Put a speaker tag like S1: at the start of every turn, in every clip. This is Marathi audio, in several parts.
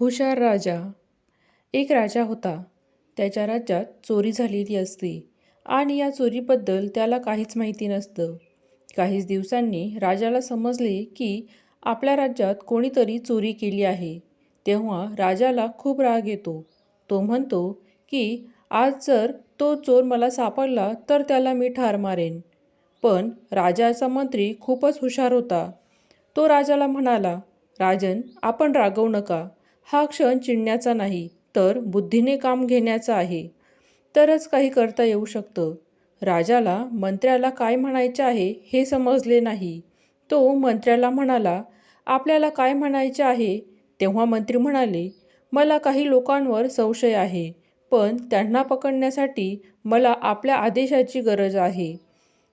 S1: हुशार राजा. एक राजा होता. त्याच्या राज्यात चोरी झालेली असते आणि या चोरीबद्दल त्याला काहीच माहिती नसतं. काहीच दिवसांनी राजाला समजले की आपल्या राज्यात कोणीतरी चोरी केली आहे. तेव्हा राजाला खूप राग येतो. तो म्हणतो की आज जर तो चोर मला सापडला तर त्याला मी ठार मारेन. पण राजाचा मंत्री खूपच हुशार होता. तो राजाला म्हणाला राजन आपण रागवू नका. हा क्षण चिडण्याचा नाही तर बुद्धीने काम घेण्याचा आहे. तरच काही करता येऊ शकतं. राजाला मंत्र्याला काय म्हणायचे आहे हे समजले नाही. तो मंत्र्याला म्हणाला आपल्याला काय म्हणायचे आहे? तेव्हा मंत्री म्हणाले मला काही लोकांवर संशय आहे पण त्यांना पकडण्यासाठी मला आपल्या आदेशाची गरज आहे.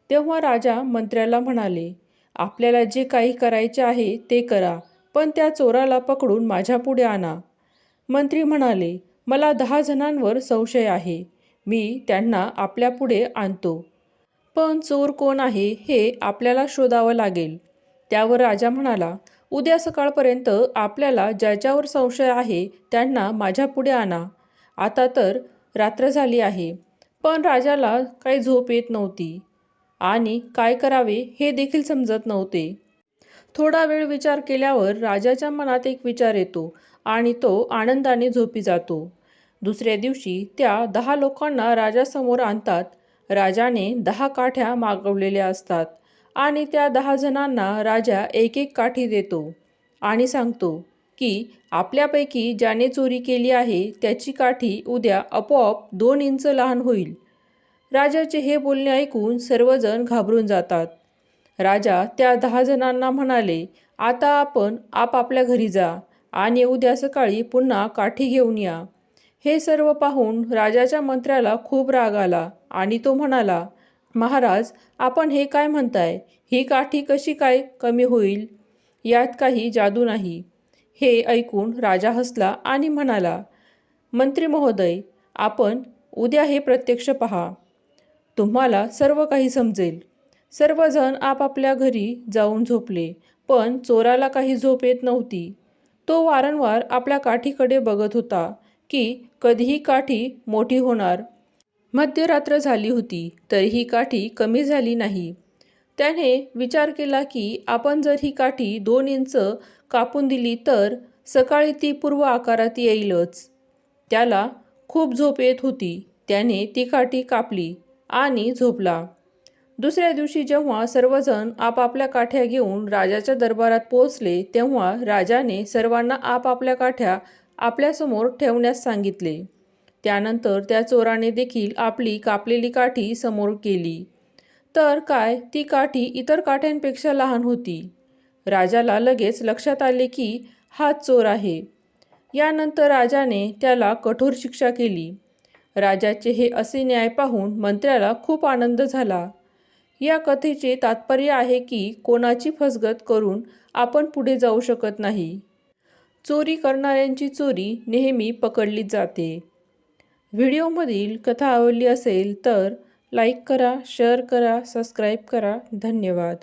S1: तेव्हा राजा मंत्र्याला म्हणाले आपल्याला जे काही करायचे आहे ते करा. पण त्या चोराला पकडून माझ्यापुढे आणा. मंत्री म्हणाले मला दहा जणांवर संशय आहे. मी त्यांना आपल्यापुढे आणतो. पण चोर कोण आहे हे आपल्याला शोधावं लागेल. त्यावर राजा म्हणाला उद्या सकाळपर्यंत आपल्याला ज्याच्यावर संशय आहे त्यांना माझ्यापुढे आणा. आता तर रात्र झाली आहे. पण राजाला काही झोप येत नव्हती. आणि काय करावे हे देखील समजत नव्हते. थोडा वेळ विचार केल्यावर राजाच्या मनात एक विचार येतो आणि तो आनंदाने झोपी जातो. दुसऱ्या दिवशी त्या दहा लोकांना राजासमोर आणतात. राजाने दहा काठ्या मागवलेल्या असतात आणि त्या दहा जणांना राजा एक एक काठी देतो आणि सांगतो की आपल्यापैकी ज्याने चोरी केली आहे त्याची काठी उद्या आपोआप दोन इंच लहान होईल. राजाचे हे बोलणे ऐकून सर्वजण घाबरून जातात. राजा त्या दहा जणांना म्हणाले आता आपण आपापल्या घरी जा आणि उद्या सकाळी पुन्हा काठी घेऊन या. हे सर्व पाहून राजाच्या मंत्र्याला खूप राग आला आणि तो म्हणाला महाराज आपण हे काय म्हणताय? ही काठी कशी काय कमी होईल? यात काही जादू नाही. हे ऐकून राजा हसला आणि म्हणाला मंत्री महोदय आपण उद्या हे प्रत्यक्ष पहा. तुम्हाला सर्व काही समजेल. सर्वजण आपापल्या घरी जाऊन झोपले पण चोराला काही झोप येत नव्हती. तो वारंवार आपल्या काठीकडे बघत होता की कधीही काठी मोठी होणार. मध्यरात्र झाली होती तरीही काठी कमी झाली नाही. त्याने विचार केला की आपण जर ही काठी दोन इंच कापून दिली तर सकाळी ती पूर्व आकारात येईलच. त्याला खूप झोप येत होती. त्याने ती काठी कापली आणि झोपला. दुसऱ्या दिवशी जेव्हा सर्वजण आपापल्या काठ्या घेऊन राजाच्या दरबारात पोहोचले तेव्हा राजाने सर्वांना आपापल्या काठ्या आपल्यासमोर ठेवण्यास सांगितले. त्यानंतर त्या चोराने देखील आपली कापलेली काठी समोर केली. तर काय ती काठी इतर काठ्यांपेक्षा लहान होती? राजाला लगेच लक्षात आले की हा चोर आहे. यानंतर राजाने त्याला कठोर शिक्षा केली. राजाचे हे असे न्याय पाहून मंत्र्याला खूप आनंद झाला. या कथेचे तात्पर्य आहे की कोणाची फसगत करून आपण पुढे जाऊ शकत नाही. चोरी करणाऱ्यांची चोरी नेहमी पकडली जाते. व्हिडिओमधील कथा आवडली असेल तर लाईक करा शेअर करा सबस्क्राईब करा. धन्यवाद.